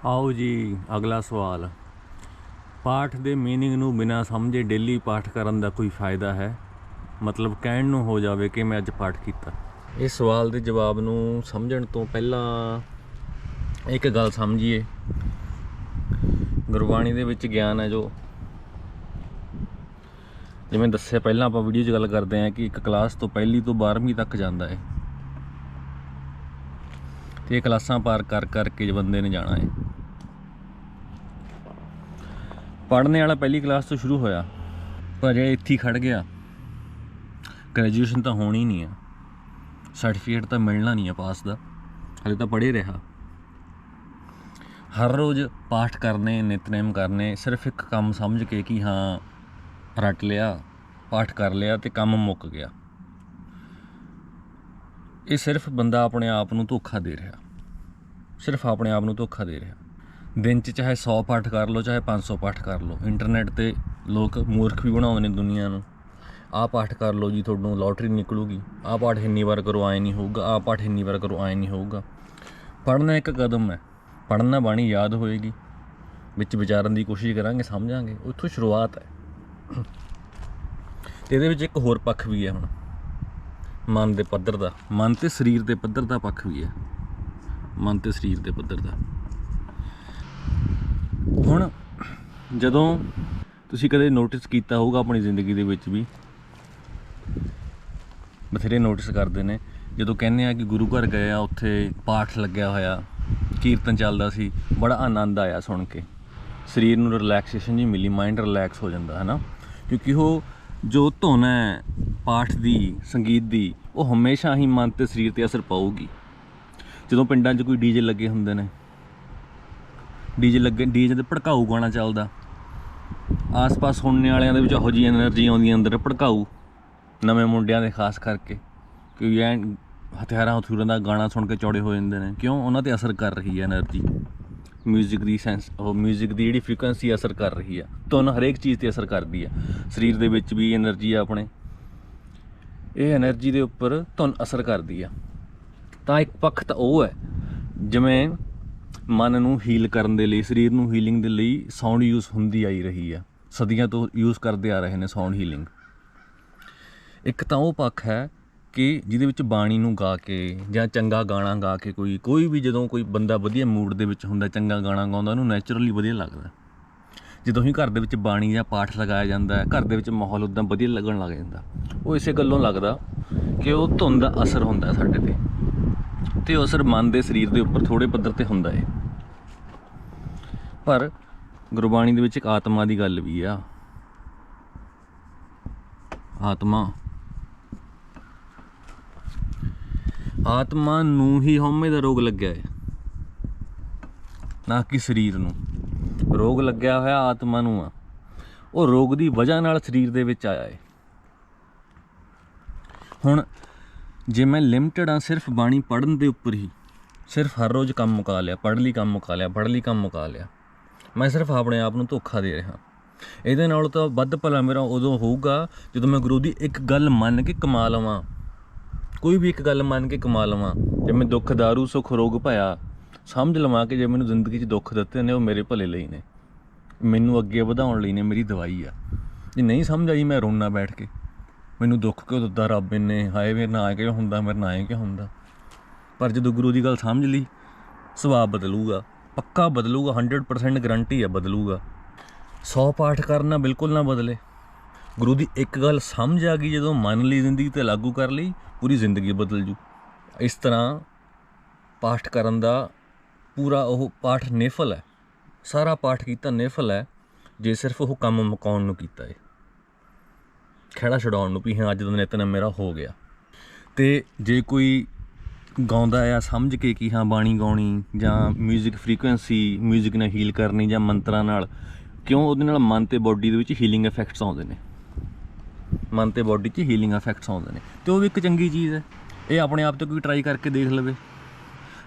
ਆਓ ਜੀ ਅਗਲਾ ਸਵਾਲ ਪਾਠ ਦੇ मीनिंग ਨੂੰ ਬਿਨਾ ਸਮਝੇ ਡੇਲੀ ਪਾਠ ਕਰਨ ਦਾ ਕੋਈ ਫਾਇਦਾ ਹੈ ਮਤਲਬ ਕਹਿਣ ਨੂੰ ਹੋ ਜਾਵੇ ਕਿ ਮੈਂ ਅੱਜ ਪਾਠ ਕੀਤਾ ਇਸ ਸਵਾਲ ਦੇ ਜਵਾਬ ਨੂੰ ਸਮਝਣ ਤੋਂ ਪਹਿਲਾਂ ਇੱਕ ਗੱਲ ਸਮਝੀਏ ਗੁਰਬਾਣੀ ਦੇ ਵਿੱਚ ਗਿਆਨ ਹੈ ਜੋ ਜਿਵੇਂ ਦੱਸਿਆ ਪਹਿਲਾਂ ਆਪਾਂ ਵੀਡੀਓ 'ਚ ਗੱਲ ਕਰਦੇ ਹਾਂ ਕਿ ਇੱਕ ਕਲਾਸ ਤੋਂ ਪਹਿਲੀ ਤੋਂ 12ਵੀਂ ਤੱਕ ਜਾਂਦਾ ਹੈ ਤੇ ਇਹ ਕਲਾਸਾਂ ਪਾਰ ਕਰ ਕਰਕੇ ਜੇ ਬੰਦੇ ਨੇ ਜਾਣਾ ਹੈ ਪੜ੍ਹਨੇ ਵਾਲਾ ਪਹਿਲੀ ਕਲਾਸ ਤੋਂ ਸ਼ੁਰੂ ਹੋਇਆ। ਪਰ ਜੇ ਇੱਥੇ ਹੀ ਖੜ ਗਿਆ। ਗ੍ਰੈਜੂਏਸ਼ਨ ਤਾਂ ਹੋਣੀ ਨਹੀਂ ਆ ਸਰਟੀਫਿਕੇਟ ਤਾਂ ਮਿਲਣਾ ਨਹੀਂ ਆ ਪਾਸ ਦਾ। ਹਲੇ ਤਾਂ ਪੜ੍ਹੇ ਰਿਹਾ। ਹਰ ਰੋਜ਼ ਪਾਠ ਕਰਨੇ, ਨਿਤਨੇਮ ਕਰਨੇ, ਸਿਰਫ ਇੱਕ ਕੰਮ ਸਮਝ ਕੇ ਕਿ ਹਾਂ, ਰਟ ਲਿਆ, ਪਾਠ ਕਰ ਲਿਆ ਤੇ ਕੰਮ ਮੁੱਕ ਗਿਆ। ਇਹ ਸਿਰਫ ਬੰਦਾ ਆਪਣੇ ਆਪ ਨੂੰ ਧੋਖਾ ਦੇ ਰਿਹਾ। ਸਿਰਫ ਆਪਣੇ ਆਪ ਨੂੰ ਧੋਖਾ ਦੇ ਰਿਹਾ। ਦਿਨ 'ਚ ਚਾਹੇ 100 ਪਾਠ ਕਰ ਲਓ, ਚਾਹੇ 500 ਪਾਠ ਕਰ ਲਓ। ਇੰਟਰਨੈਟ ਤੇ ਲੋਕ ਮੂਰਖ ਵੀ ਬਣਾਉਂਦੇ ਨੇ ਦੁਨੀਆ ਨੂੰ। ਆਹ ਪਾਠ ਕਰ ਲਓ ਜੀ, ਤੁਹਾਨੂੰ ਲੋਟਰੀ ਨਿਕਲੂਗੀ। ਆਹ ਪਾਠ ਇੰਨੀ ਵਾਰ ਕਰੋ, ਆਏ ਨਹੀਂ ਹੋਊਗਾ। ਆਹ ਪਾਠ ਇੰਨੀ ਵਾਰ ਕਰੋ, ਆਏ ਨਹੀਂ ਹੋਊਗਾ। ਪੜ੍ਹਨਾ ਇੱਕ ਕਦਮ ਹੈ। ਪੜ੍ਹਨਾ ਬਾਣੀ ਯਾਦ ਹੋਏਗੀ। ਵਿੱਚ ਵਿਚਾਰਨ ਦੀ ਕੋਸ਼ਿਸ਼ ਕਰਾਂਗੇ, ਸਮਝਾਂਗੇ। ਉੱਥੋਂ ਸ਼ੁਰੂਆਤ ਹੈ। ਤੇ ਇਹਦੇ ਵਿੱਚ ਇੱਕ ਹੋਰ ਪੱਖ ਵੀ ਹੈ ਹੁਣ। ਮਨ ਦੇ ਪੱਧਰ ਦਾ। ਮਨ ਤੇ ਸਰੀਰ ਦੇ ਪੱਧਰ ਦਾ ਪੱਖ ਵੀ ਹੈ। ਮਨ ਤੇ ਸਰੀਰ ਦੇ ਪੱਧਰ ਦਾ। ਹੁਣ ਜਦੋਂ ਤੁਸੀਂ ਕਦੇ ਨੋਟਿਸ ਕੀਤਾ ਹੋਊਗਾ ਆਪਣੀ ਜ਼ਿੰਦਗੀ ਦੇ ਵਿੱਚ ਵੀ, ਬਥੇਰੇ ਨੋਟਿਸ ਕਰਦੇ ਨੇ। ਜਦੋਂ ਕਹਿੰਦੇ ਆ ਕਿ ਗੁਰੂ ਘਰ ਗਏ ਆ, ਉੱਥੇ ਪਾਠ ਲੱਗਿਆ ਹੋਇਆ, ਕੀਰਤਨ ਚੱਲਦਾ ਸੀ, ਬੜਾ ਆਨੰਦ ਆਇਆ ਸੁਣ ਕੇ। ਸਰੀਰ ਨੂੰ ਰਿਲੈਕਸੇਸ਼ਨ ਜੀ ਮਿਲੀ ਮਾਈਂਡ ਰਿਲੈਕਸ ਹੋ ਜਾਂਦਾ ਹੈ ਨਾ ਕਿਉਂਕਿ ਉਹ ਜੋ ਧੁਨ ਹੈ, ਪਾਠ ਦੀ, ਸੰਗੀਤ ਦੀ, ਉਹ ਹਮੇਸ਼ਾ ਹੀ ਮਨ ਤੇ ਸਰੀਰ ਤੇ ਅਸਰ ਪਾਊਗੀ। ਜਦੋਂ ਪਿੰਡਾਂ 'ਚ ਕੋਈ ਡੀਜੇ ਲੱਗੇ ਹੁੰਦੇ ਨੇ ਡੀਜੇ ਲੱਗੇ, ਡੀਜੇ ਤੇ ਭੜਕਾਊ ਗਾਣਾ ਚੱਲਦਾ। ਆਸ-ਪਾਸ ਸੁਣਨੇ ਵਾਲਿਆਂ ਦੇ ਵਿੱਚ ਉਹੋ ਜੀ એનર્ਜੀ ਆਉਂਦੀ ਅੰਦਰ, ਭੜਕਾਊ। ਨਵੇਂ ਮੁੰਡਿਆਂ ਦੇ, ਖਾਸ ਕਰਕੇ। ਕਿਉਂਕਿ ਐ ਹਥਿਆਰਾਂ ਹਥੂਰਾਂ ਦਾ ਗਾਣਾ ਸੁਣ ਕੇ ਚੌੜੇ ਹੋ ਜਾਂਦੇ ਨੇ। ਕਿਉਂ? ਉਹਨਾਂ ਤੇ ਅਸਰ ਕਰ ਰਹੀ ਹੈ એનર્ਜੀ 뮤직 ਦੀ ਸੈਂਸ ਉਹ 뮤직 ਦੀ ਜਿਹੜੀ ਫ੍ਰੀਕੁਐਂਸੀ ਅਸਰ ਕਰ ਰਹੀ ਆ। ਧੁਨ ਹਰੇਕ ਚੀਜ਼ ਤੇ ਅਸਰ ਕਰਦੀ ਆ। ਸਰੀਰ ਦੇ ਵਿੱਚ ਵੀ એનર્ਜੀ ਆ ਆਪਣੇ। ਇਹ એનર્ਜੀ ਦੇ ਉੱਪਰ ਤੁਹਾਨੂੰ ਅਸਰ ਕਰਦੀ ਆ। ਤਾਂ ਇੱਕ ਪੱਖ ਤਾਂ ਉਹ ਹੈ, ਜਿਵੇਂ ਮਨ ਨੂੰ ਹੀਲ ਕਰਨ ਦੇ ਲਈ, ਸਰੀਰ ਨੂੰ ਹੀਲਿੰਗ ਦੇ ਲਈ ਸਾਊਂਡ ਯੂਜ਼ ਹੁੰਦੀ ਆਈ ਰਹੀ ਆ। ਸਦੀਆਂ ਤੋਂ ਯੂਜ਼ ਕਰਦੇ ਆ ਰਹੇ ਨੇ ਸਾਊਂਡ ਹੀਲਿੰਗ ਇੱਕ ਤਾਂ ਉਹ ਪੱਖ ਹੈ ਕਿ ਜਿਹਦੇ ਵਿੱਚ ਬਾਣੀ ਨੂੰ ਗਾ ਕੇ ਜਾਂ ਚੰਗਾ ਗਾਣਾ ਗਾ ਕੇ ਕੋਈ ਕੋਈ ਵੀ ਜਦੋਂ ਕੋਈ ਬੰਦਾ ਵਧੀਆ ਮੂਡ ਦੇ ਵਿੱਚ ਹੁੰਦਾ, ਚੰਗਾ ਗਾਣਾ ਗਾਉਂਦਾ, ਉਹਨੂੰ ਨੇਚਰਲੀ ਵਧੀਆ ਲੱਗਦਾ। ਜਦੋਂ ਹੀ ਘਰ ਦੇ ਵਿੱਚ ਬਾਣੀ ਜਾਂ ਪਾਠ ਲਗਾਇਆ ਜਾਂਦਾ ਹੈ ਘਰ ਦੇ ਵਿੱਚ ਮਾਹੌਲ ਉਦਾਂ ਵਧੀਆ ਲੱਗਣ ਲੱਗ ਜਾਂਦਾ। ਉਹ ਇਸੇ ਗੱਲੋਂ ਲੱਗਦਾ ਕਿ ਉਹ ਧੁੰਦ ਦਾ ਅਸਰ ਹੁੰਦਾ ਸਾਡੇ ਤੇ। ਤੇ ਉਹ ਅਸਰ ਮਨ ਦੇ ਸਰੀਰ ਦੇ ਉੱਪਰ ਥੋੜੇ ਪੱਧਰ ਤੇ ਹੁੰਦਾ ਹੈ ਪਰ ਗੁਰਬਾਣੀ ਦੇ ਵਿੱਚ ਇੱਕ ਆਤਮਾ ਦੀ ਗੱਲ ਵੀ ਆ। ਆਤਮਾ। ਆਤਮਾ ਨੂੰ ਹੀ ਹਉਮੈ ਦਾ ਰੋਗ ਲੱਗਿਆ ਹੈ ਨਾ ਕਿ ਸਰੀਰ ਨੂੰ। ਰੋਗ ਲੱਗਿਆ ਹੋਇਆ ਆਤਮਾ ਨੂੰ ਆ। ਉਹ ਰੋਗ ਦੀ ਵਜ੍ਹਾ ਨਾਲ ਸਰੀਰ ਦੇ ਵਿੱਚ ਆਇਆ ਹੈ ਹੁਣ ਜੇ ਮੈਂ ਲਿਮਟਿਡ ਆ ਸਿਰਫ ਬਾਣੀ ਪੜਨ ਦੇ ਉੱਪਰ ਹੀ। ਸਿਰਫ ਹਰ ਰੋਜ਼ ਕੰਮ ਮੁਕਾ ਲਿਆ, ਪੜ੍ਹ ਲਈ ਕੰਮ ਮੁਕਾ ਲਿਆ, ਪੜ੍ਹ ਲਈ ਕੰਮ ਮੁਕਾ ਲਿਆ। ਮੈਂ ਸਿਰਫ ਆਪਣੇ ਆਪ ਨੂੰ ਧੋਖਾ ਦੇ ਰਿਹਾ। ਇਹਦੇ ਨਾਲ ਤਾਂ ਵੱਧ ਭਲਾ ਮੇਰਾ ਉਦੋਂ ਹੋਊਗਾ ਜਦੋਂ ਮੈਂ ਗੁਰੂ ਦੀ ਇੱਕ ਗੱਲ ਮੰਨ ਕੇ ਕਮਾ ਲਵਾਂ। ਕੋਈ ਵੀ ਇੱਕ ਗੱਲ ਮੰਨ ਕੇ ਕਮਾ ਲਵਾਂ, ਜੇ ਮੈਂ ਦੁੱਖ, ਦਾਰੂ, ਸੁੱਖ, ਰੋਗ ਭਇਆ ਸਮਝ ਲਵਾਂ ਕਿ ਜੇ ਮੈਨੂੰ ਜ਼ਿੰਦਗੀ 'ਚ ਦੁੱਖ ਦਿੱਤੇ ਨੇ, ਉਹ ਮੇਰੇ ਭਲੇ ਲਈ ਨੇ। ਮੈਨੂੰ ਅੱਗੇ ਵਧਾਉਣ ਲਈ ਨੇ, ਮੇਰੀ ਦਵਾਈ ਆ। ਜੇ ਨਹੀਂ ਸਮਝ ਆਈ, ਮੈਂ ਰੋਣਾ ਬੈਠ ਕੇ। ਮੈਨੂੰ ਦੁੱਖ ਕਿਉਂ ਦਿੱਤਾ ਰੱਬ ਨੇ ਹਾਏ ਮੇਰੇ ਨਾਲ ਕਿਉਂ ਹੁੰਦਾ? ਮੇਰੇ ਨਾਲ ਕਿਉਂ ਹੁੰਦਾ? ਪਰ ਜਦੋਂ ਗੁਰੂ ਦੀ ਗੱਲ ਸਮਝ ਲਈ, ਸੁਭਾਅ ਬਦਲੂਗਾ, ਪੱਕਾ ਬਦਲੂਗਾ 100% ਗਰੰਟੀ ਹੈ ਬਦਲੂਗਾ। 100 ਪਾਠ ਕਰਨਾ ਬਿਲਕੁਲ ਨਾ ਬਦਲੇ। ਗੁਰੂ ਦੀ ਇੱਕ ਗੱਲ ਸਮਝ ਆ ਗਈ, ਜਦੋਂ ਮੰਨ ਲਈ ਜ਼ਿੰਦਗੀ ਤੇ ਲਾਗੂ ਕਰ ਲਈ, ਪੂਰੀ ਜ਼ਿੰਦਗੀ ਬਦਲ ਜੂ। ਇਸ ਤਰ੍ਹਾਂ ਪਾਠ ਕਰਨ ਦਾ ਪੂਰਾ ਉਹ ਪਾਠ ਨੇਫਲ ਹੈ। ਸਾਰਾ ਪਾਠ ਕੀਤਾ ਨੇਫਲ ਹੈ, ਜੇ ਸਿਰਫ ਉਹ ਕੰਮ ਮੁਕਾਉਣ ਨੂੰ ਕੀਤਾ ਹੈ ਖੜਾ ਛਡਾਉਣ ਨੂੰ ਵੀ ਹਾਂ ਅੱਜ ਦਾ ਨਿਤਨੇਮ ਮੇਰਾ ਹੋ ਗਿਆ ਤੇ ਜੇ ਕੋਈ ਗਾਉਂਦਾ ਆ ਸਮਝ ਕੇ ਕਿ ਹਾਂ ਬਾਣੀ ਗਾਉਣੀ ਜਾਂ 뮤직 ਫ੍ਰੀਕੁਐਂਸੀ 뮤직 ਨਾਲ ਹੀਲ ਕਰਨੀ ਜਾਂ ਮੰਤਰਾਂ ਨਾਲ ਕਿਉਂ ਉਹਦੇ ਨਾਲ ਮਨ ਤੇ ਬਾਡੀ ਦੇ ਵਿੱਚ ਹੀਲਿੰਗ ਇਫੈਕਟਸ ਆਉਂਦੇ ਨੇ ਮਨ ਤੇ ਬਾਡੀ 'ਚ ਹੀਲਿੰਗ ਇਫੈਕਟਸ ਆਉਂਦੇ ਨੇ ਤੇ ਉਹ ਵੀ ਇੱਕ ਚੰਗੀ ਚੀਜ਼ ਹੈ ਇਹ ਆਪਣੇ ਆਪ ਤੇ ਕੋਈ ਟਰਾਈ ਕਰਕੇ ਦੇਖ ਲਵੇ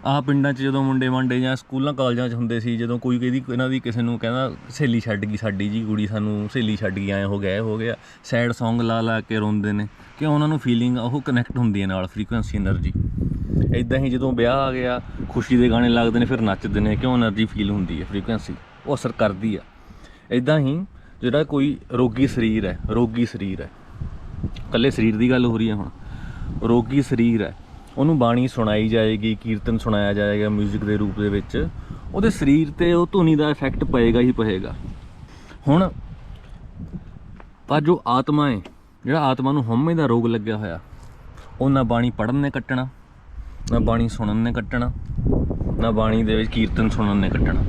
ਆਹ ਪਿੰਡਾਂ 'ਚ ਜਦੋਂ ਮੁੰਡੇ ਮੰਡੇ ਜਾਂ ਸਕੂਲਾਂ ਕਾਲਜਾਂ 'ਚ ਹੁੰਦੇ ਸੀ, ਜਦੋਂ ਕੋਈ ਕਹਿੰਦੀ ਇਹਨਾਂ ਦੀ ਕਿਸੇ ਨੂੰ ਕਹਿੰਦਾ, ਸਹੇਲੀ ਛੱਡ ਗਈ, ਸਾਡੀ ਜੀ ਕੁੜੀ ਸਾਨੂੰ ਸਹੇਲੀ ਛੱਡ ਗਈ, ਐ ਹੋ ਗਿਆ ਹੋ ਗਿਆ, ਸੈਡ Song ਲਾ ਲਾ ਕੇ ਰੋਂਦੇ ਨੇ, ਕਿਉਂ ਉਹਨਾਂ ਨੂੰ ਫੀਲਿੰਗ ਉਹ ਕਨੈਕਟ ਹੁੰਦੀ ਹੈ ਨਾਲ ਫ੍ਰੀਕੁਐਂਸੀ એનર્ਜੀ ਇਦਾਂ ਹੀ ਜਦੋਂ ਵਿਆਹ ਆ ਗਿਆ, ਖੁਸ਼ੀ ਦੇ ਗਾਣੇ ਲੱਗਦੇ ਨੇ, ਫਿਰ ਨੱਚਦੇ ਨੇ, ਕਿਉਂ એનર્ਜੀ ਫੀਲ ਹੁੰਦੀ ਹੈ ਫ੍ਰੀਕੁਐਂਸੀ ਉਹ ਅਸਰ ਕਰਦੀ ਆ। ਇਦਾਂ ਹੀ ਜਿਹੜਾ ਕੋਈ ਰੋਗੀ ਸਰੀਰ ਹੈ, ਰੋਗੀ ਸਰੀਰ ਹੈ, ਇਕੱਲੇ ਸਰੀਰ ਦੀ ਗੱਲ ਹੋ ਰਹੀ ਹੈ ਹੁਣ, ਰੋਗੀ ਸਰੀਰ ਹੈ ਉਹਨੂੰ ਬਾਣੀ ਸੁਣਾਈ ਜਾਏਗੀ, ਕੀਰਤਨ ਸੁਣਾਇਆ ਜਾਏਗਾ 뮤직 ਦੇ ਰੂਪ ਦੇ ਵਿੱਚ, ਉਹਦੇ ਸਰੀਰ ਤੇ ਉਹ ਧੁਨੀ ਦਾ ਇਫੈਕਟ ਪਏਗਾ ਹੀ ਪਏਗਾ। ਹੁਣ ਪਰ ਜੋ ਆਤਮਾ ਹੈ ਜਿਹੜਾ ਆਤਮਾ ਨੂੰ ਹਉਮੈ ਦਾ ਰੋਗ ਲੱਗਿਆ ਹੋਇਆ, ਉਹ ਨਾ ਬਾਣੀ ਪੜਨ ਨੇ ਕੱਟਣਾ, ਨਾ ਬਾਣੀ ਸੁਣਨ ਨੇ ਕੱਟਣਾ, ਨਾ ਬਾਣੀ ਦੇ ਵਿੱਚ ਕੀਰਤਨ ਸੁਣਨ ਨੇ ਕੱਟਣਾ।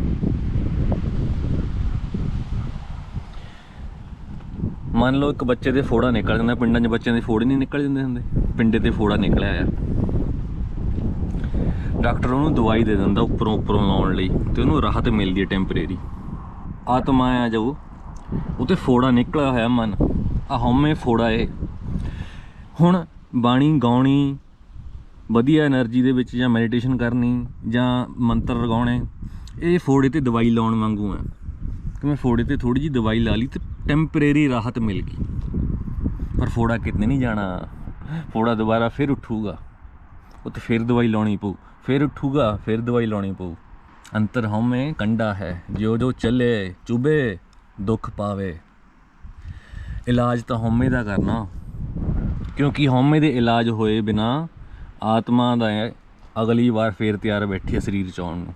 ਮੰਨ ਲਓ ਇੱਕ ਬੱਚੇ ਦੇ ਫੋੜਾ ਨਿਕਲ ਜਾਂਦਾ, ਪਿੰਡਾਂ 'ਚ ਬੱਚਿਆਂ ਦੇ ਫੋੜੇ ਨਹੀਂ ਨਿਕਲ ਜਾਂਦੇ ਹੁੰਦੇ, ਪਿੰਡੇ ਤੇ ਫੋੜਾ ਨਿਕਲਿਆ ਆ ਡਾਕਟਰ ਉਹਨੂੰ ਦਵਾਈ ਦੇ ਦਿੰਦਾ ਉੱਪਰੋਂ ਉੱਪਰੋਂ ਲਾਉਣ ਲਈ ਤੇ ਉਹਨੂੰ ਰਾਹਤ ਮਿਲਦੀ ਹੈ ਟੈਂਪਰੇਰੀ ਆਤਮਾ ਆ ਜਾਓ ਉਤੇ ਫੋੜਾ ਨਿਕਲਿਆ ਹੋਇਆ ਮਨ। ਆ ਹਉਮੈ ਫੋੜਾ ਏ। ਹੁਣ ਬਾਣੀ ਗਾਉਣੀ, ਵਧੀਆ એનર્ਜੀ ਦੇ ਵਿੱਚ ਜਾਂ ਮੈਡੀਟੇਸ਼ਨ ਕਰਨੀ ਜਾਂ ਮੰਤਰ ਲਗਾਉਣੇ, ਇਹ ਫੋੜੇ ਤੇ ਦਵਾਈ ਲਾਉਣ ਵਾਂਗੂ ਆ। ਕਿ ਮੈਂ ਫੋੜੇ ਤੇ ਥੋੜੀ ਜੀ ਦਵਾਈ ਲਾ ਲਈ ਤੇ ਟੈਂਪਰੇਰੀ ਰਾਹਤ ਮਿਲ ਗਈ। ਪਰ ਫੋੜਾ ਕਿਤੇ ਨਹੀਂ ਜਾਣਾ। ਫੋੜਾ ਦੁਬਾਰਾ ਫਿਰ ਉੱਠੂਗਾ। ਉੱਥੇ ਫਿਰ ਦਵਾਈ ਲਾਉਣੀ ਪਊ। ਫਿਰ ਉੱਠੂਗਾ, ਫਿਰ ਦਵਾਈ ਲਾਉਣੀ ਪਊ। ਅੰਤਰ ਹਉਮੈ ਕੰਡਾ ਹੈ ਜੋ ਜੋ ਚੱਲੇ, ਚੁਬੇ, ਦੁੱਖ ਪਾਵੇ। ਇਲਾਜ ਤਾਂ ਹਉਮੈ ਦਾ ਕਰਨਾ। ਕਿਉਂਕਿ ਹਉਮੈ ਦੇ ਇਲਾਜ ਹੋਏ ਬਿਨਾ ਆਤਮਾ ਦਾ ਅਗਲੀ ਵਾਰ ਫੇਰ ਤਿਆਰ ਬੈਠੀ ਹੈ ਸਰੀਰ ਚ ਆਉਣ ਨੂੰ।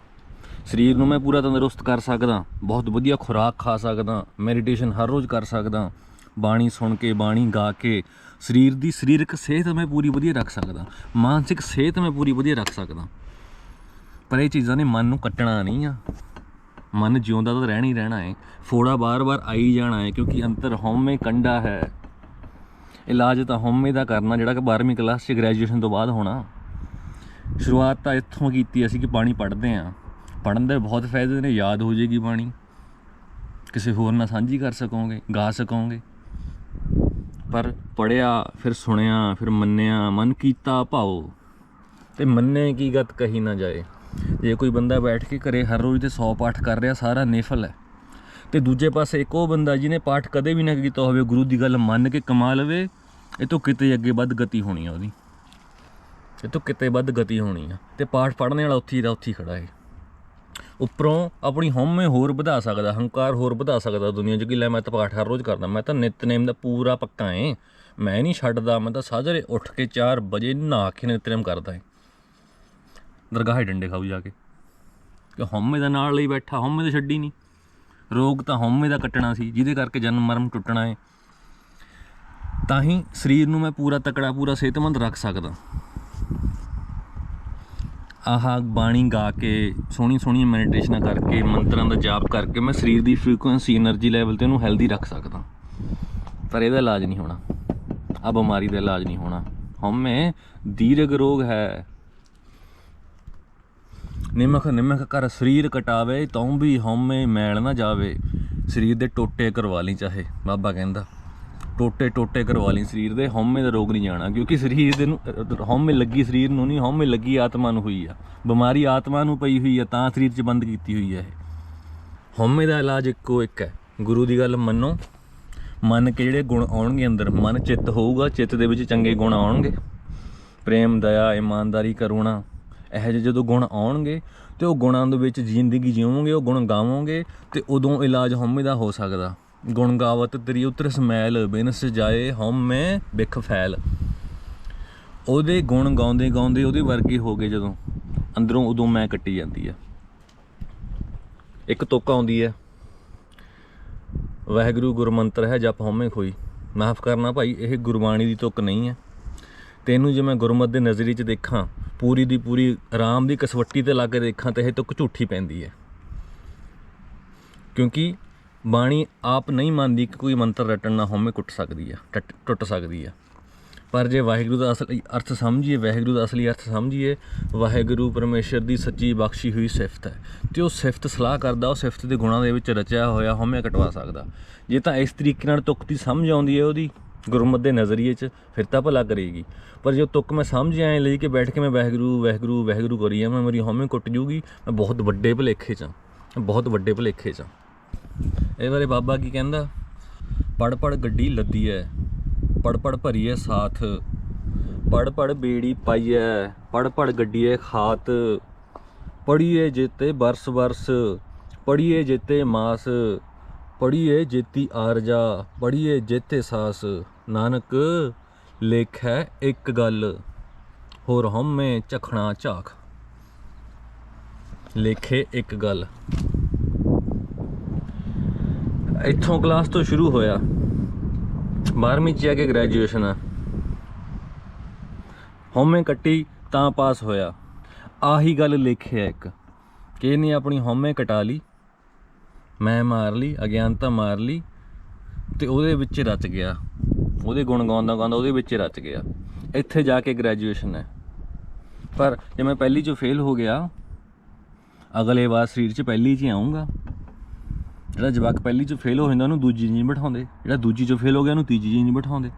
ਸਰੀਰ ਨੂੰ ਮੈਂ ਪੂਰਾ ਤੰਦਰੁਸਤ ਕਰ ਸਕਦਾ, ਬਹੁਤ ਵਧੀਆ ਖੁਰਾਕ ਖਾ ਸਕਦਾ ਮੈਡੀਟੇਸ਼ਨ ਹਰ ਰੋਜ਼ ਕਰ ਸਕਦਾ, ਬਾਣੀ ਸੁਣ ਕੇ, ਬਾਣੀ ਗਾ ਕੇ, ਸਰੀਰ ਦੀ ਸਰੀਰਕ ਸਿਹਤ ਮੈਂ ਪੂਰੀ ਵਧੀਆ ਰੱਖ ਸਕਦਾ, ਮਾਨਸਿਕ ਸਿਹਤ ਮੈਂ ਪੂਰੀ ਵਧੀਆ ਰੱਖ ਸਕਦਾ। ਪਰ ਇਹ ਚੀਜ਼ਾਂ ਨੇ ਮਨ ਨੂੰ ਕੱਟਣਾ ਨਹੀਂ ਆ। ਮਨ ਜਿਉਂਦਾ ਤਾਂ ਰਹਿਣਾ ਹੀ ਰਹਿਣਾ ਹੈ। ਫੋੜਾ ਬਾਰ-ਬਾਰ ਆਈ ਜਾਣਾ ਹੈ ਕਿਉਂਕਿ ਅੰਤਰ ਹਉਮੈ ਕੰਡਾ ਹੈ। ਇਲਾਜ ਤਾਂ ਹਉਮੈ ਦਾ ਕਰਨਾ, ਜਿਹੜਾ ਕਿ 12ਵੀਂ ਕਲਾਸ 'ਚ ਗ੍ਰੈਜੂਏਸ਼ਨ ਤੋਂ ਬਾਅਦ ਹੋਣਾ। ਸ਼ੁਰੂਆਤ ਤਾਂ ਇੱਥੋਂ ਕੀਤੀ ਅਸੀਂ ਕਿ ਬਾਣੀ ਪੜ੍ਹਦੇ ਆਂ ਪੜ੍ਹਨ ਦੇ ਬਹੁਤ ਫਾਇਦੇ ਨੇ, ਯਾਦ ਹੋ ਜਾਏਗੀ ਬਾਣੀ ਕਿਸੇ ਹੋਰ ਨਾਲ ਸਾਂਝੀ ਕਰ ਸਕੋਗੇ, ਗਾ ਸਕੋਗੇ। ਪਰ ਪੜਿਆ ਫਿਰ ਸੁਣਿਆ, ਫਿਰ ਮੰਨਿਆ, ਮਨ ਕੀਤਾ ਭਾਉ ਤੇ ਮੰਨੇ ਕੀ ਗਤ ਕਹੀ ਨਾ ਜਾਏ। ਜੇ ਕੋਈ ਬੰਦਾ ਬੈਠ ਕੇ ਘਰੇ ਹਰ ਰੋਜ਼ ਦੇ 100 ਪਾਠ ਕਰ ਰਿਹਾ, ਸਾਰਾ ਨਿਫਲ ਹੈ। ਤੇ ਦੂਜੇ ਪਾਸੇ ਇੱਕ ਉਹ ਬੰਦਾ ਜਿਹਨੇ ਪਾਠ ਕਦੇ ਵੀ ਨਾ ਕੀਤਾ ਹੋਵੇ, ਗੁਰੂ ਦੀ ਗੱਲ ਮੰਨ ਕੇ ਕਮਾ ਲਵੇ ਇਹ ਤੋਂ ਕਿਤੇ ਅੱਗੇ ਵੱਧ ਗਤੀ ਹੋਣੀ ਆ ਉਹਦੀ। ਇਹ ਤੋਂ ਕਿਤੇ ਵੱਧ ਗਤੀ ਹੋਣੀ ਆ। ਤੇ ਪਾਠ ਪੜ੍ਹਨੇ ਵਾਲਾ ਉੱਥੇ ਹੀ ਦਾ ਉੱਥੇ ਹੀ ਖੜਾ ਹੈ ਉੱਪਰੋਂ ਆਪਣੀ ਹਉਮੈ ਹੋਰ ਵਧਾ ਸਕਦਾ, ਹੰਕਾਰ ਹੋਰ ਵਧਾ ਸਕਦਾ ਦੁਨੀਆ 'ਚ ਕਿ ਲੈ ਮੈਂ ਤਾਂ ਪਾਠ ਹਰ ਰੋਜ਼ ਕਰਦਾ, ਮੈਂ ਤਾਂ ਨਿਤਨੇਮ ਦਾ ਪੂਰਾ ਪੱਕਾ ਏ। ਮੈਂ ਨਹੀਂ ਛੱਡਦਾ, ਮੈਂ ਤਾਂ ਸਾਜਰੇ ਉੱਠ ਕੇ 4 ਵਜੇ ਨਹਾ ਕੇ ਨਿਤਨੇਮ ਕਰਦਾ ਏ। ਦਰਗਾਹੇ ਡੰਡੇ ਖਾਊ ਜਾ ਕੇ। ਕਿ ਹਉਮੈ ਦਾ ਨਾਲ ਲਈ ਬੈਠਾ, ਹਉਮੈ ਦੇ ਛੱਡੀ ਨਹੀਂ ਰੋਗ ਤਾਂ ਹਉਮੈ ਦਾ ਕੱਟਣਾ ਸੀ, ਜਿਹਦੇ ਕਰਕੇ ਜਨਮ ਮਰਮ ਟੁੱਟਣਾ ਹੈ ਤਾਂ ਹੀ ਸਰੀਰ ਨੂੰ ਮੈਂ ਪੂਰਾ ਤਕੜਾ, ਪੂਰਾ ਸਿਹਤਮੰਦ ਰੱਖ ਸਕਦਾ। ਆਹ ਬਾਣੀ ਗਾ ਕੇ, ਸੋਹਣੀ ਸੋਹਣੀ ਮੈਡੀਟੇਸ਼ਨਾਂ ਕਰਕੇ, ਮੰਤਰਾਂ ਦਾ ਜਾਪ ਕਰਕੇ ਮੈਂ ਸਰੀਰ ਦੀ ਫ੍ਰੀਕੁਐਂਸੀ એનર્ਜੀ ਲੈਵਲ ਤੇ ਉਹਨੂੰ ਹੈਲਦੀ ਰੱਖ ਸਕਦਾ। ਪਰ ਇਹਦਾ ਇਲਾਜ ਨਹੀਂ ਹੋਣਾ। ਆ ਬਿਮਾਰੀ ਦਾ ਇਲਾਜ ਨਹੀਂ ਹੋਣਾ। ਹਮੇ ਦੀਰਗ ਰੋਗ ਹੈ। ਨਿਮਖ ਨਿਮਖ ਕਰ ਸਰੀਰ ਕਟਾਵੇ, ਤਉ ਵੀ ਹਉਮੈ ਮੈਲ ਨਾ ਜਾਵੇ। ਸਰੀਰ ਦੇ ਟੋਟੇ ਕਰਵਾ ਲਈ ਚਾਹੇ, ਬਾਬਾ ਕਹਿੰਦਾ। ਟੋਟੇ ਟੋਟੇ ਕਰਵਾ ਲਈ ਸਰੀਰ ਦੇ, ਹਉਮੈ ਦਾ ਰੋਗ ਨਹੀਂ ਜਾਣਾ, ਕਿਉਂਕਿ ਸਰੀਰ ਦੇ ਨੂੰ ਹਉਮੈ ਲੱਗੀ ਸਰੀਰ ਨੂੰ ਨਹੀਂ, ਹਉਮੈ ਲੱਗੀ ਆਤਮਾ ਨੂੰ ਹੋਈ ਆ। ਬਿਮਾਰੀ ਆਤਮਾ ਨੂੰ ਪਈ ਹੋਈ ਆ, ਤਾਂ ਸਰੀਰ 'ਚ ਬੰਦ ਕੀਤੀ ਹੋਈ ਆ ਇਹ। ਹਉਮੈ ਦਾ ਇਲਾਜ ਇੱਕੋ ਇੱਕ ਹੈ। ਗੁਰੂ ਦੀ ਗੱਲ ਮੰਨੋ। ਮਨ ਕੇ ਜਿਹੜੇ ਗੁਣ ਆਉਣਗੇ ਅੰਦਰ? ਮਨ ਚਿੱਤ ਹੋਊਗਾ, ਚਿੱਤ ਦੇ ਵਿੱਚ ਚੰਗੇ ਗੁਣ ਆਉਣਗੇ। ਪ੍ਰੇਮ, ਦਇਆ, ਇਮਾਨਦਾਰੀ, ਕਰੁਣਾ। ਇਹੋ ਜਿਹੇ ਜਦੋਂ ਗੁਣ ਆਉਣਗੇ ਤੇ ਉਹ ਗੁਣਾਂ ਦੇ ਵਿੱਚ ਜ਼ਿੰਦਗੀ ਜਿਉਵੋਗੇ ਉਹ ਗੁਣ ਗਾਵੋਗੇ ਤੇ ਉਦੋਂ ਇਲਾਜ ਹਉਮੈ ਦਾ ਹੋ ਸਕਦਾ। ਗੁਣ ਗਾਵਤ ਤੇਰੀ ਉਤਰ ਸਮੈਲ, ਬਿਨ ਸਜਾਏ ਹਉਮੈ ਬਿਖ ਫੈਲ। ਉਹਦੇ ਗੁਣ ਗਾਉਂਦੇ ਗਾਉਂਦੇ ਉਹਦੇ ਵਰਗੇ ਹੋ ਗਏ ਜਦੋਂ। ਅੰਦਰੋਂ ਉਦੋਂ ਮੈਂ ਕੱਟੀ ਜਾਂਦੀ ਆ। ਇੱਕ ਤੁਕ ਆਉਂਦੀ ਹੈ ਵਾਹਿਗੁਰੂ ਗੁਰਮੰਤਰ ਹੈ, ਜਪ ਹਉਮੈ ਖੋਈ। ਮਾਫ ਕਰਨਾ ਭਾਈ, ਇਹ ਗੁਰਬਾਣੀ ਦੀ ਤੁਕ ਨਹੀਂ ਹੈ ਤੈਨੂੰ ਜੇ ਮੈਂ ਗੁਰਮਤ ਦੇ ਨਜ਼ਰੀ 'ਚ ਦੇਖਾਂ ਪੂਰੀ ਦੀ ਪੂਰੀ ਆਰਾਮ ਦੀ ਕਸਵੱਟੀ ਤੇ ਲਾ ਕੇ ਦੇਖਾਂ ਤਾਂ ਇਹ ਤੁਕ ਝੂਠੀ ਪੈਂਦੀ ਹੈ। ਕਿਉਂਕਿ ਬਾਣੀ ਆਪ ਨਹੀਂ ਮੰਨਦੀ ਕਿ ਕੋਈ ਮੰਤਰ ਰਟਣ ਨਾਲ ਹਉਮੈ ਕੁੱਟ ਸਕਦੀ ਆ, ਟੱਟ- ਟੁੱਟ ਸਕਦੀ ਆ। ਪਰ ਜੇ ਵਾਹਿਗੁਰੂ ਦਾ ਅਸਲੀ ਅਰਥ ਸਮਝੀਏ, ਵਾਹਿਗੁਰੂ ਦਾ ਅਸਲੀ ਅਰਥ ਸਮਝੀਏ, ਵਾਹਿਗੁਰੂ ਪਰਮੇਸ਼ਰ ਦੀ ਸੱਚੀ ਬਖਸ਼ੀ ਹੋਈ ਸਿਫਤ ਹੈ। ਤੇ ਉਹ ਸਿਫਤ ਸਲਾਹ ਕਰਦਾ, ਉਹ ਸਿਫਤ ਦੇ ਗੁਣਾਂ ਦੇ ਵਿੱਚ ਰਚਿਆ ਹੋਇਆ ਹਉਮੈ ਕਟਵਾ ਸਕਦਾ। ਜੇ ਤਾਂ ਇਸ ਤਰੀਕੇ ਨਾਲ ਤੁਕ ਦੀ ਸਮਝ ਆਉਂਦੀ ਹੈ ਉਹਦੀ। ਗੁਰਮਤ ਦੇ ਨਜ਼ਰੀਏ 'ਚ ਫਿਰ ਤਾਂ ਭਲਾ ਕਰੇਗੀ। ਪਰ ਜੇ ਤੁੱਕ ਮੈਂ ਸਮਝ ਆਏ ਲਈ ਕਿ ਬੈਠ ਕੇ ਮੈਂ ਵਾਹਿਗੁਰੂ ਵਾਹਿਗੁਰੂ ਵਾਹਿਗੁਰੂ ਕਰੀ ਆ, ਮੈਂ ਮੇਰੀ ਹਉਮੈ ਕੁੱਟ ਜੂਗੀ, ਮੈਂ ਬਹੁਤ ਵੱਡੇ ਭੁਲੇਖੇ 'ਚ ਹਾਂ ਬਹੁਤ ਵੱਡੇ ਭੁਲੇਖੇ 'ਚ ਹਾਂ ਇਹ ਬਾਰੇ ਬਾਬਾ ਕੀ ਕਹਿੰਦਾ? ਪੜ ਪੜ ਗੱਡੀ ਲੱਦੀ ਐ ਪੜ ਪੜ ਭਰੀ ਐ ਸਾਥ ਪੜ ਪੜ ਬੇੜੀ ਪਾਈ ਪਾਈਐ ਪੜ ਪੜ ਗੱਡੀ ਗੱਡੀਏ ਖਾਤ ਪੜੀਏ ਜਿੱਤੇ ਬਰਸ ਬਰਸ ਪੜੀਏ ਜੇਤੇ ਮਾਸ ਪੜੀਏ ਜੇਤੀ ਆਰਜਾ ਪੜੀਏ ਜੇਤੇ ਸਾਸ। ਨਾਨਕ ਲੇਖ ਹੈ ਇੱਕ ਗੱਲ, ਹੋਰ ਹਉਮੈ ਚਖਣਾ ਝਾਖ। ਲੇਖੇ ਇੱਕ ਗੱਲ। ਇੱਥੋਂ ਕਲਾਸ ਤੋਂ ਸ਼ੁਰੂ ਹੋਇਆ। 12ਵੀਂ ਚ ਆ ਕੇ ਗ੍ਰੈਜੂਏਸ਼ਨ ਆ। ਹਉਮੈ ਕੱਟੀ ਤਾਂ ਪਾਸ ਹੋਇਆ। ਆਹੀ ਗੱਲ ਲਿਖਿਆ ਇੱਕ। ਕਿ ਇਹਨੇ ਆਪਣੀ ਹਉਮੈ ਕਟਾ ਲਈ? ਮੈਂ ਮਾਰ ਲਈ, ਅਗਿਆਨਤਾ ਮਾਰ ਲਈ ਤੇ ਉਹਦੇ ਵਿੱਚ ਰਚ ਗਿਆ। ਉਹਦੇ ਗੁਣ ਗਾਉਂਦਾ ਗਾਉਂਦਾ ਉਹਦੇ ਵਿੱਚ ਰਚ ਗਿਆ। ਇੱਥੇ ਜਾ ਕੇ ਗ੍ਰੈਜੂਏਸ਼ਨ ਹੈ। ਪਰ ਜੇ ਮੈਂ ਪਹਿਲੀ ਚ ਫੇਲ ਹੋ ਗਿਆ, ਅਗਲੇ ਵਾਰ ਸਰੀਰ ਚ ਪਹਿਲੀ ਚ ਹੀ ਆਉਂਗਾ ਜਿਹੜਾ ਜਵਾਕ ਪਹਿਲੀ ਚ ਫੇਲ ਹੋ ਜਾਂਦਾ, ਉਹਨੂੰ ਦੂਜੀ 'ਚ ਨਹੀਂ ਬਿਠਾਉਂਦੇ। ਜਿਹੜਾ ਦੂਜੀ ਚ ਫੇਲ ਹੋ ਗਿਆ, ਉਹਨੂੰ ਤੀਜੀ 'ਚ ਨਹੀਂ ਬਿਠਾਉਂਦੇ।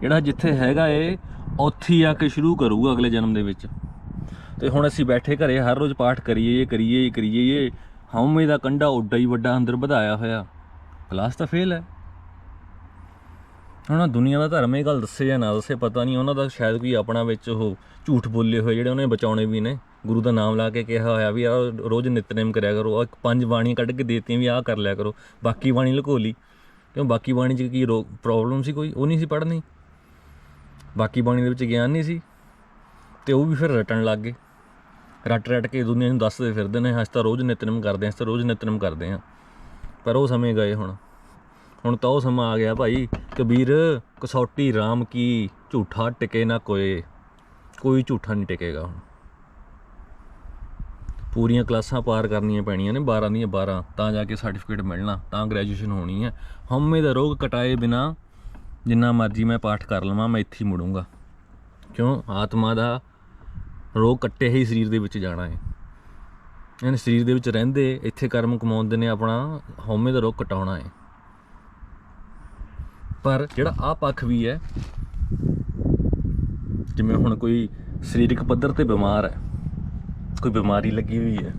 ਜਿਹੜਾ ਜਿੱਥੇ ਹੈਗਾ ਏ, ਉੱਥੇ ਹੀ ਆ ਕੇ ਸ਼ੁਰੂ ਕਰੂਗਾ ਅਗਲੇ ਜਨਮ ਦੇ ਵਿੱਚ। ਤੇ ਹੁਣ ਅਸੀਂ ਬੈਠੇ ਘਰੇ, ਹਰ ਰੋਜ਼ ਪਾਠ ਕਰੀਏ ਇਹ ਕਰੀਏ ਇਹ ਕਰੀਏ। ਇਹ ਹਉਮੈ ਦਾ ਕੰਡਾ ਉੱਡਾ ਹੀ ਵੱਡਾ ਅੰਦਰ ਵਧਾਇਆ ਹੋਇਆ। ਕਲਾਸ ਤਾਂ ਫੇਲ ਹੈ। ਉਹਨਾਂ ਦੁਨੀਆ ਦਾ ਧਰਮ ਇਹ ਗੱਲ ਦੱਸੇ ਜਾਂ ਨਾ ਦੱਸੇ, ਪਤਾ ਨਹੀਂ, ਉਹਨਾਂ ਦਾ ਸ਼ਾਇਦ ਕੋਈ ਆਪਣਾ ਵਿੱਚ ਉਹ ਝੂਠ ਬੋਲੇ ਹੋਏ ਜਿਹੜੇ ਉਹਨੇ ਬਚਾਉਣੇ ਵੀ ਨੇ। ਗੁਰੂ ਦਾ ਨਾਮ ਲਾ ਕੇ ਕਿਹਾ ਹੋਇਆ ਵੀ ਆ ਰੋਜ਼ ਨਿਤਨੇਮ ਕਰਿਆ ਕਰੋ, ਆਹ ਪੰਜ ਬਾਣੀਆਂ ਕੱਢ ਕੇ ਦੇਤੀਆਂ ਵੀ ਆਹ ਕਰ ਲਿਆ ਕਰੋ, ਬਾਕੀ ਬਾਣੀ ਲੁਕੋ ਲਈ ਕਿਉਂ? ਬਾਕੀ ਬਾਣੀ 'ਚ ਕੀ ਪ੍ਰੋਬਲਮ ਸੀ ਕੋਈ? ਉਹ ਨਹੀਂ ਸੀ ਪੜ੍ਹਨੀ। ਬਾਕੀ ਬਾਣੀ ਦੇ ਵਿੱਚ ਗਿਆਨ ਨਹੀਂ ਸੀ। ਤੇ ਉਹ ਵੀ ਫਿਰ ਰਟਣ ਲੱਗ ਗਏ। ਰੱਟ ਰੱਟ ਕੇ ਦੁਨੀਆ ਨੂੰ ਦੱਸਦੇ ਫਿਰਦੇ ਨੇ, ਅਸੀਂ ਤਾਂ ਰੋਜ਼ ਨਿਤਨਮ ਕਰਦੇ ਹਾਂ, ਅਸੀਂ ਤਾਂ ਰੋਜ਼ ਨਿਤਨਮ ਕਰਦੇ ਹਾਂ। ਪਰ ਉਹ ਸਮੇਂ ਗਏ ਹੁਣ। ਹੁਣ ਤਾਂ ਉਹ ਸਮਾਂ ਆ ਗਿਆ ਭਾਈ, ਕਬੀਰ, ਕਸੌਟੀ RAM ਕੀ, ਝੂਠਾ ਟਿਕੇ ਨਾ ਕੋਏ ਕੋਈ ਝੂਠਾ ਨਹੀਂ ਟਿਕੇਗਾ ਹੁਣ। ਪੂਰੀਆਂ ਕਲਾਸਾਂ ਪਾਰ ਕਰਨੀਆਂ ਪੈਣੀਆਂ ਨੇ 12 ਦੀਆਂ 12 ਤਾਂ ਜਾ ਕੇ ਸਰਟੀਫਿਕੇਟ ਮਿਲਣਾ, ਤਾਂ ਗ੍ਰੈਜੂਏਸ਼ਨ ਹੋਣੀ ਹੈ। ਹਉਮੈ ਦਾ ਰੋਗ ਕਟਾਏ ਬਿਨਾ ਜਿੰਨਾ ਮਰਜ਼ੀ ਮੈਂ ਪਾਠ ਕਰ ਲਵਾਂ, ਮੈਂ ਇੱਥੇ ਮੁੜੂੰਗਾ। ਕਿਉਂ? ਆਤਮਾ ਦਾ ਰੋਗ ਕੱਟੇ ਹੀ ਸਰੀਰ ਦੇ ਵਿੱਚ ਜਾਣਾ ਹੈ। ਯਾਨੀ ਸਰੀਰ ਦੇ ਵਿੱਚ ਰਹਿੰਦੇ, ਇੱਥੇ ਕਰਮ ਕਮਾਉਂਦੇ ਨੇ ਆਪਣਾ, ਹਉਮੈ ਦਾ ਰੋਗ ਕਟਾਉਣਾ ਹੈ। ਪਰ ਜਿਹੜਾ ਆ ਪੱਖ ਵੀ ਹੈ, ਜਿਵੇਂ ਹੁਣ ਕੋਈ ਸਰੀਰਕ ਪੱਧਰ ਤੇ ਬਿਮਾਰ ਹੈ, ਕੋਈ ਬਿਮਾਰੀ ਲੱਗੀ ਹੋਈ ਹੈ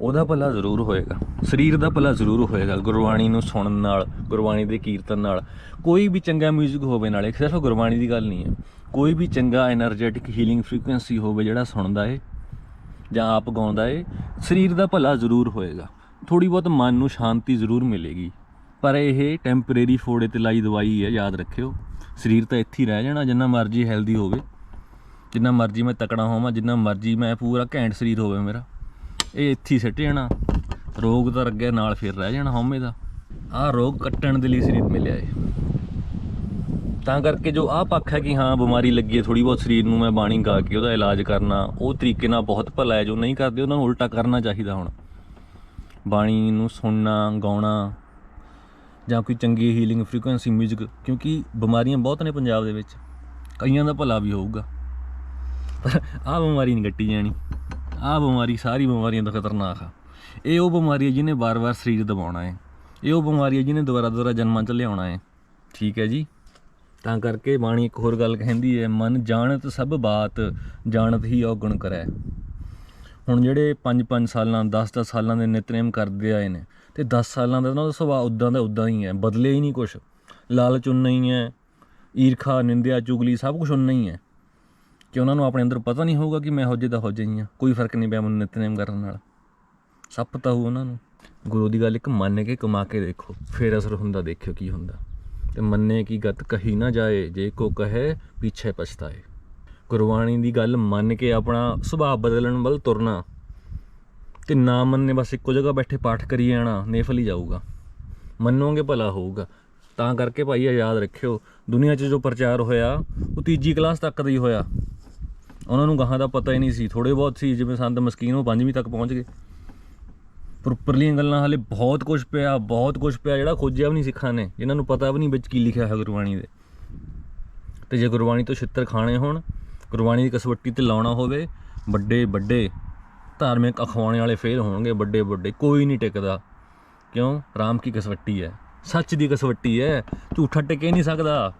ਉਹਦਾ ਭਲਾ ਜ਼ਰੂਰ ਹੋਏਗਾ। ਸਰੀਰ ਦਾ ਭਲਾ ਜ਼ਰੂਰ ਹੋਏਗਾ ਗੁਰਬਾਣੀ ਨੂੰ ਸੁਣਨ ਨਾਲ, ਗੁਰਬਾਣੀ ਦੇ ਕੀਰਤਨ ਨਾਲ। ਕੋਈ ਵੀ ਚੰਗਾ 뮤직 ਹੋਵੇ ਨਾਲੇ, ਸਿਰਫ ਗੁਰਬਾਣੀ ਦੀ ਗੱਲ ਨਹੀਂ ਹੈ। ਕੋਈ ਵੀ ਚੰਗਾ એનર્ਜੈਟਿਕ ਹੀਲਿੰਗ ਫ੍ਰੀਕੁਐਂਸੀ ਹੋਵੇ ਜਿਹੜਾ ਸੁਣਦਾ ਏ ਜਾਂ ਆਪ ਗਾਉਂਦਾ ਏ, ਸਰੀਰ ਦਾ ਭਲਾ ਜ਼ਰੂਰ ਹੋਏਗਾ। ਥੋੜੀ ਬਹੁਤ ਮਨ ਨੂੰ ਸ਼ਾਂਤੀ ਜ਼ਰੂਰ ਮਿਲੇਗੀ। ਪਰ ਇਹ ਟੈਂਪਰੇਰੀ ਫੋੜੇ ਤੇ ਲਾਈ ਦਵਾਈ ਹੈ, ਯਾਦ ਰੱਖਿਓ। ਸਰੀਰ ਤਾਂ ਇੱਥੇ ਹੀ ਰਹਿ ਜਾਣਾ, ਜਿੰਨਾ ਮਰਜ਼ੀ ਹੈਲਦੀ ਹੋਵੇ। ਜਿੰਨਾ ਮਰਜ਼ੀ ਮੈਂ ਤਕੜਾ ਹੋਵਾਂ, ਜਿੰਨਾ ਮਰਜ਼ੀ ਮੈਂ ਪੂਰਾ ਘੈਂਟ ਸਰੀਰ ਹੋਵੇ ਮੇਰਾ। ਇਹ ਇੱਥੇ ਹੀ ਸਿੱਟ ਜਾਣਾ। ਰੋਗ ਤਾਂ ਅੱਗੇ ਨਾਲ ਫਿਰ ਰਹਿ ਜਾਣਾ ਹਉਮੈ ਦਾ। ਆਹ ਰੋਗ ਕੱਟਣ ਦੇ ਲਈ ਸਰੀਰ ਮਿਲਿਆ ਏ। ਤਾਂ ਕਰਕੇ ਜੋ ਆਹ ਪੱਖ ਹੈ ਕਿ ਹਾਂ, ਬਿਮਾਰੀ ਲੱਗੀ ਹੈ ਥੋੜੀ ਬਹੁਤ ਸਰੀਰ ਨੂੰ, ਮੈਂ ਬਾਣੀ ਗਾ ਕੇ ਉਹਦਾ ਇਲਾਜ ਕਰਨਾ, ਉਹ ਤਰੀਕੇ ਨਾਲ ਬਹੁਤ ਭਲਾ ਹੈ, ਜੋ ਨਹੀਂ ਕਰਦੇ, ਉਹਨਾਂ ਨੂੰ ਉਲਟਾ ਕਰਨਾ ਚਾਹੀਦਾ ਹੁਣ। ਬਾਣੀ ਨੂੰ ਸੁਣਨਾ, ਗਾਉਣਾ, ਜਾਂ ਕੋਈ ਚੰਗੀ ਹੀਲਿੰਗ ਫ੍ਰੀਕੁਐਂਸੀ 뮤직 ਕਿਉਂਕਿ ਬਿਮਾਰੀਆਂ ਬਹੁਤ ਨੇ ਪੰਜਾਬ ਦੇ ਵਿੱਚ। ਕਈਆਂ ਦਾ ਭਲਾ ਵੀ ਹੋਊਗਾ। ਪਰ ਆਹ ਬਿਮਾਰੀ ਨਹੀਂ ਕੱਟੀ ਜਾਣੀ। ਆਹ ਬਿਮਾਰੀ ਸਾਰੀ ਬਿਮਾਰੀਆਂ ਦਾ ਖਤਰਨਾਕ ਆ। ਇਹ ਉਹ ਬਿਮਾਰੀ ਹੈ ਜਿਹਨੇ ਵਾਰ-ਵਾਰ ਸਰੀਰ ਦਬਾਉਣਾ ਹੈ ਇਹ ਉਹ ਬਿਮਾਰੀ ਹੈ ਜਿਹਨੇ ਦੁਬਾਰਾ-ਦੁਬਾਰਾ ਜਨਮਾਂ ਚ ਲਿਆਉਣਾ ਹੈ ਠੀਕ ਹੈ ਜੀ? ਤਾਂ ਕਰਕੇ ਬਾਣੀ ਇੱਕ ਹੋਰ ਗੱਲ ਕਹਿੰਦੀ ਹੈ ਮਨ ਜਾਣਤ ਸਭ ਬਾਤ, ਜਾਣਤ ਹੀ ਔਗਣ ਕਰੈ। ਹੁਣ ਜਿਹੜੇ 5-5 ਸਾਲਾਂ 10-10 ਸਾਲਾਂ ਦੇ ਨਿਤਨੇਮ ਕਰਦੇ ਆਏ ਨੇ, ਤੇ 10 ਸਾਲਾਂ ਦਾ ਉਹਨਾਂ ਦਾ ਸੁਭਾਅ ਉਦਾਂ ਦਾ ਉਦਾਂ ਹੀ ਹੈ, ਬਦਲੇ ਹੀ ਨਹੀਂ ਕੁਛ। ਲਾਲਚ ਉਨਾ ਹੀ ਹੈ, ਈਰਖਾ, ਨਿੰਦਿਆ, ਚੁਗਲੀ ਸਭ ਕੁਝ ਉਨਾ ਹੀ ਹੈ। ਕਿ ਉਹਨਾਂ ਨੂੰ ਆਪਣੇ ਅੰਦਰ ਪਤਾ ਨਹੀਂ ਹੋਊਗਾ ਕਿ ਮੈਂ ਹੋਜੇ ਦਾ ਹੋਜੇ ਹੀ ਹਾਂ। ਕੋਈ ਫ਼ਰਕ ਨਹੀਂ ਪਿਆ ਮੈਨੂੰ ਨਿਤਨੇਮ ਕਰਨ ਨਾਲ। ਸਭ ਪਤਾ ਹੋਊ ਉਹਨਾਂ ਨੂੰ। ਗੁਰੂ ਦੀ ਗੱਲ ਇੱਕ ਮੰਨ ਕੇ ਕਮਾ ਕੇ ਦੇਖੋ, ਫੇਰ ਅਸਰ ਹੁੰਦਾ, ਦੇਖਿਓ ਕੀ ਹੁੰਦਾ। ਤੇ ਮੰਨੇ ਕੀ ਗਤ ਕਹੀ ਨਾ ਜਾਏ, ਜੇ ਕੋ ਕਹੇ, ਪਿੱਛੇ ਪਛਤਾਏ। ਗੁਰਬਾਣੀ ਦੀ ਗੱਲ ਮੰਨ ਕੇ ਆਪਣਾ ਸੁਭਾਅ ਬਦਲਣ ਵੱਲ ਤੁਰਨਾ। ਤੇ ਨਾ ਮੰਨੇ, ਬਸ ਇੱਕੋ ਜਗ੍ਹਾ ਬੈਠੇ ਪਾਠ ਕਰੀ ਜਾਣਾ ਨੇਫਲ ਹੀ ਜਾਊਗਾ। ਮੰਨੋਗੇ ਭਲਾ ਹੋਊਗਾ। ਤਾਂ ਕਰਕੇ ਭਾਈ ਇਹ ਯਾਦ ਰੱਖਿਓ, ਦੁਨੀਆ 'ਚ ਜੋ ਪ੍ਰਚਾਰ ਹੋਇਆ, ਉਹ ਤੀਜੀ ਕਲਾਸ ਤੱਕ ਦਾ ਹੀ ਹੋਇਆ। ਉਹਨਾਂ ਨੂੰ ਗਾਹਾਂ ਦਾ ਪਤਾ ਹੀ ਨਹੀਂ ਸੀ। ਥੋੜੇ ਬਹੁਤ ਸੀ, ਜਿਵੇਂ ਸੰਤ ਮਸਕੀਨ ਉਹ ਪੰਜਵੀਂ ਤੱਕ ਪਹੁੰਚ ਗਏ। ਪ੍ਰੋਪਰਲੀਆਂ ਗੱਲਾਂ ਹਾਲੇ ਬਹੁਤ ਕੁਝ ਪਿਆ, ਬਹੁਤ ਕੁਝ ਪਿਆ, ਜਿਹੜਾ ਖੋਜਿਆ ਵੀ ਨਹੀਂ ਸਿੱਖਾਂ ਨੇ, ਜਿਨ੍ਹਾਂ ਨੂੰ ਪਤਾ ਵੀ ਨਹੀਂ ਵਿੱਚ ਕੀ ਲਿਖਿਆ ਹੈ ਗੁਰਬਾਣੀ ਦੇ। ਤੇ ਜੇ ਗੁਰਬਾਣੀ ਤੋਂ ਛਿੱਤਰ ਖਾਣੇ ਹੋਣ, ਗੁਰਬਾਣੀ ਦੀ ਕਸਵੱਟੀ ਤੇ ਲਾਉਣਾ ਹੋਵੇ, ਵੱਡੇ ਵੱਡੇ ਧਾਰਮਿਕ ਅਖਵਾਉਣੇ ਵਾਲੇ ਫੇਲ ਹੋਣਗੇ, ਵੱਡੇ ਵੱਡੇ, ਕੋਈ ਨਹੀਂ ਟਿਕਦਾ। ਕਿਉਂ? ਰਾਮ ਕੀ ਕਸਵੱਟੀ ਹੈ? ਸੱਚ ਦੀ ਕਸਵੱਟੀ ਹੈ। ਝੂਠਾ ਟਿਕੇ ਨਹੀਂ ਸਕਦਾ।